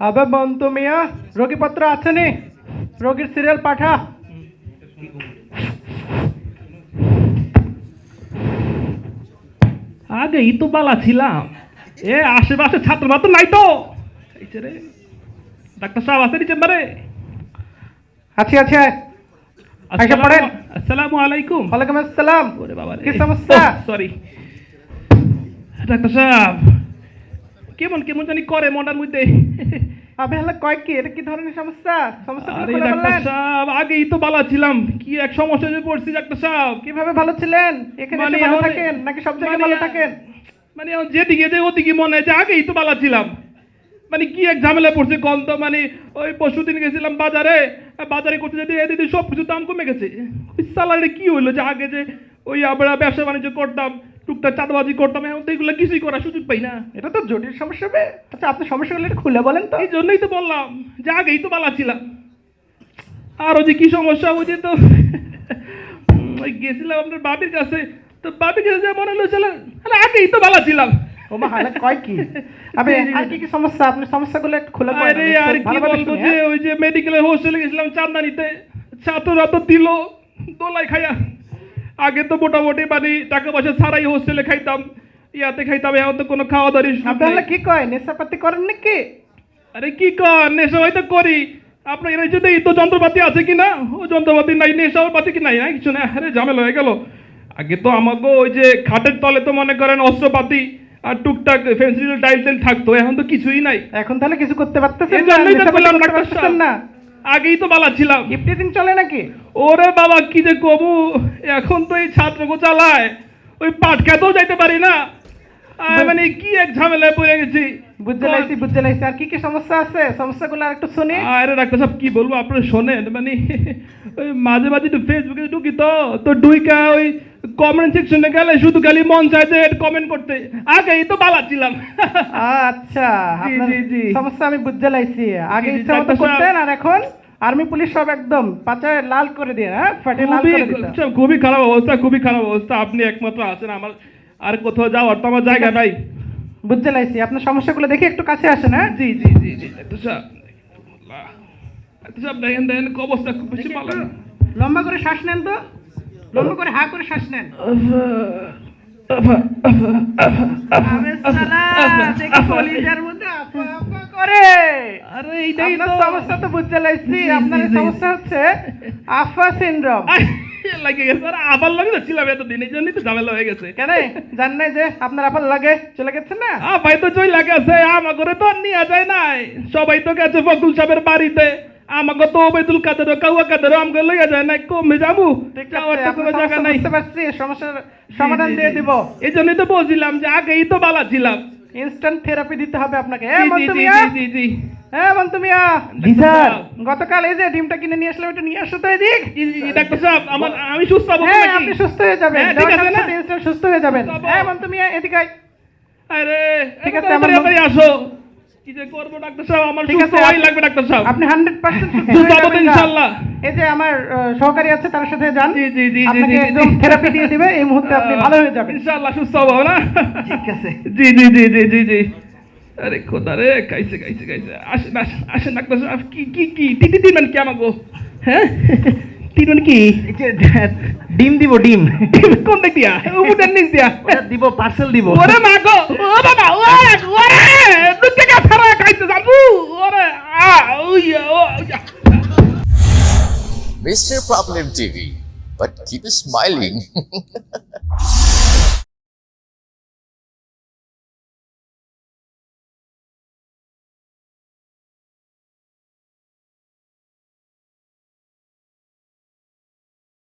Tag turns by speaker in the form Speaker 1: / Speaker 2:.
Speaker 1: আবে বন্তু মিয়া রোগীপত্র আছে নি? রোগীর সিরিয়াল পাঠা।
Speaker 2: আগেই তো বালা ছিলাম। এ আশেপাশে ছাত্র মাত্র নাই তো। রে ডাক্তার সাহেব আছে নি চেম্বারে?
Speaker 1: আছি আছে আচ্ছা, পড়েন।
Speaker 2: আসসালামু আলাইকুম।
Speaker 1: ওয়ালাইকুম আসসালাম।
Speaker 2: ওরে বাবা
Speaker 1: কি সমস্যা?
Speaker 2: সরি ডাক্তার সাহেব কেমন কেমন জানি করে মনটার মধ্যে।
Speaker 1: আবে হলে কয় কি? এটা কি ধরনের সমস্যা? সমস্যা
Speaker 2: আরে ডাক্তার সাহেব আগেই তো বালা ছিলাম। কি এক সমস্যা যে পড়ছি ডাক্তার সাহেব?
Speaker 1: কীভাবে ভালো ছিলেন? এখানে
Speaker 2: মানে
Speaker 1: এসে ভালো থাকেন? নাকি সব জায়গায়
Speaker 2: মানে-
Speaker 1: ভালো থাকেন?
Speaker 2: মানে যেদিকে যে ওদিকে মনে হয় যে আগেই তো ছিলাম। মানে কি এক ঝামেলা পড়ছে কম তো? মানে ওই পরশু দিন গেছিলাম বাজারে বাজারে করতে যেতে এদিকে সব কিছু দাম কমে গেছে। স্যালারি কি হইল যে আগে যে ওই আমরা ব্যবসা বাণিজ্য করতাম চাঁদাবাজি করতাম এখন তো এগুলো কিছুই করার সুযোগ পাই না।
Speaker 1: এটা তো জটিল সমস্যা হবে আচ্ছা আপনি সমস্যাগুলো একটু খুলে বলেন তো।
Speaker 2: এই জন্যই তো বললাম যে আগেই তো বালা ছিলাম। যে কি সমস্যা হয়েছে তো? ওই গেছিলাম আপনার বাবির কাছে। তো বাবির কাছে যা মনে হলো চলে আরে আগেই তো বালা ছিলাম।
Speaker 1: ও মা হালে কয় কি? আবে
Speaker 2: জি, জি,
Speaker 1: আর কি কি সমস্যা? আপনি সমস্যাগুলো একটু খুলে বলেন
Speaker 2: আরে আর কি বলব যে
Speaker 1: হ্যাঁ?
Speaker 2: ওই যে মেডিকেলের হোস্টেলে গেছিলাম চাঁদনানিতে। ছাত্ররা তো দিল দোলাই খাইয়া আগে তো মোটামুটি মানে টাকা পয়সা ছাড়াই হোস্টেলে খাইতাম। ইয়াতে খাইতাম এখন তো কোনো খাওয়া দাওয়ারই সুযোগ
Speaker 1: আপনি কি কয় নেশাপাতি করেন নাকি?
Speaker 2: আরে কি কর নেশা হয়তো করি। আপনার এর যদি তো যন্ত্রপাতি আছে কি না? ও যন্ত্রপাতি নাই নেশাও পাতি কি নাই না কিছু না আরে ঝামেলা হয়ে গেল। আগে তো আমাকে ওই যে খাটের তলে তো মনে করেন অস্ত্রপাতি আর টুকটাক ফেন্সিল টাইল টাইল থাকতো এখন তো কিছুই নাই।
Speaker 1: এখন তাহলে কিছু করতে পারতেছেন না।
Speaker 2: আগেই তো বালা ছিলাম।
Speaker 1: গিফট দিন চলে নাকি?
Speaker 2: ওরে বাবা কি যে কবু এখন তো এই ছাত্রকে চালায় ওই পাটকাতেও যাইতে পারি না। মানে কি এক ঝামেলায় পড়ে গেছি?
Speaker 1: বুঝতে লাইছি বুঝতে লাইছি আর কি কি সমস্যা আছে? সমস্যাগুলো একটু শুনি।
Speaker 2: আরে ডাক্তার সাহেব কি বলব শোনেন মানে ওই মাঝে মাঝে একটু ফেসবুকে ঢুকি তো তো ডুইকা ওই কমেন্ট সেকশনে গেলে শুধু খালি মন চায় যে কমেন্ট করতে। তো বালাচ্ছিলাম
Speaker 1: আচ্ছা
Speaker 2: জি, জি, জি।
Speaker 1: সমস্যা আমি বুঝতে লাইছি আগে ইচ্ছা মতো করতেন আর এখন আর্মি পুলিশ সব একদম পাচায় লাল করে দিয়ে হ্যাঁ? ফাটে লাল করে
Speaker 2: আচ্ছা, খুবই খারাপ অবস্থা খুবই খারাপ অবস্থা। আপনি একমাত্র আছেন আমার আর কোথাও যাওয়ার তো আমার জায়গা নাই।
Speaker 1: বুঝতে লাইছি আপনার সমস্যাগুলো দেখি একটু কাছে আসেন হ্যাঁ?
Speaker 2: জি জি জি জি দেখেন দেখেন অবস্থা খুব বেশি ভালো।
Speaker 1: লম্বা করে শ্বাস নেন তো। লম্বা করে হা করে শ্বাস নেন। আরে
Speaker 2: এইটাই তো।
Speaker 1: সমস্যা তো বুঝতে লাইছি আপনার। সমস্যা হচ্ছে আফা সিনড্রোম।
Speaker 2: লাগে গেছে। আর আবার লাগে তো ছিলাম এতদিন এই জন্যই তো ঝামেলা হয়ে গেছে।
Speaker 1: কেন? জান নাই যে আপনার আপার লাগে? চলে গেছেন না?
Speaker 2: তো আমার তো নিয়ে যায় নাই। সবাই তো গেছে ফকুল সাহেবের বাড়িতে। আমাকে তো ওবেদুল কাদের কাউয়া কাদের আমাকে লইয়া যায় নাই। কমে যাব। কোনো জায়গা নাই।
Speaker 1: পারছি সমস্যার সমাধান দিয়ে। দিব।
Speaker 2: এই জন্যই তো বলছিলাম যে আগেই তো বালা ছিলাম।
Speaker 1: ইনস্ট্যান্ট থেরাপি দিতে হবে আপনাকে।
Speaker 2: জি,
Speaker 1: হ্যাঁ
Speaker 2: জি, জি, জি।
Speaker 1: হ্যাঁ মন্তু মিয়া
Speaker 2: জি, স্যার।
Speaker 1: গতকাল এই যে ডিমটা কিনে নিয়ে আসলাম এটা নিয়ে আসো তো এদিক
Speaker 2: ডাক্তার সাহেব আমার আমি সুস্থ হব
Speaker 1: হ্যাঁ আপনি সুস্থ হয়ে যাবেন
Speaker 2: হ্যাঁ, ঠিক আছে না?
Speaker 1: সুস্থ হয়ে যাবেন হ্যাঁ মন্তু মিয়া এদিকে আয়।
Speaker 2: আরে
Speaker 1: ঠিক আছে, আমার
Speaker 2: তাড়াতাড়ি আসো কি যে করব ডাক্তার সাহেব আমার
Speaker 1: ঠিক আছে, আপনি-
Speaker 2: লাগবে ডাক্তার সাহেব
Speaker 1: আপনি হান্ড্রেড পার্সেন্ট
Speaker 2: সুস্থ হব তো ইনশাল্লাহ
Speaker 1: এই যে আমার সহকারী আছে তার সাথে যান
Speaker 2: জি, জি, জি,
Speaker 1: আপনাকে একদম থেরাপি দিয়ে দিবে এই মুহূর্তে আপনি ভালো হয়ে যাবেন
Speaker 2: ইনশাআল্লাহ সুস্থ হব না
Speaker 1: ঠিক আছে
Speaker 2: জি জি জি জি জি জি আরে খোদা রে খাইছে খাইছে খাইছে আসেন আসেন ডাক্তার সাহেব। কি কি কি? টিটি দিবেন কি আমাকে হ্যাঁ? টিটন কি?
Speaker 3: ডিম দিব ডিম।
Speaker 2: কোন দিক দিয়া? উপরের নিচ দিয়া।
Speaker 3: ওটা দিব পার্সেল দিব।
Speaker 2: ওরে মা গো ও বাবা ওরে ওরে! দুধ থেকে ফেরা খাইতে যাব? ওরে আ ওই ও।
Speaker 4: Mr. Problem TV. But keep smiling.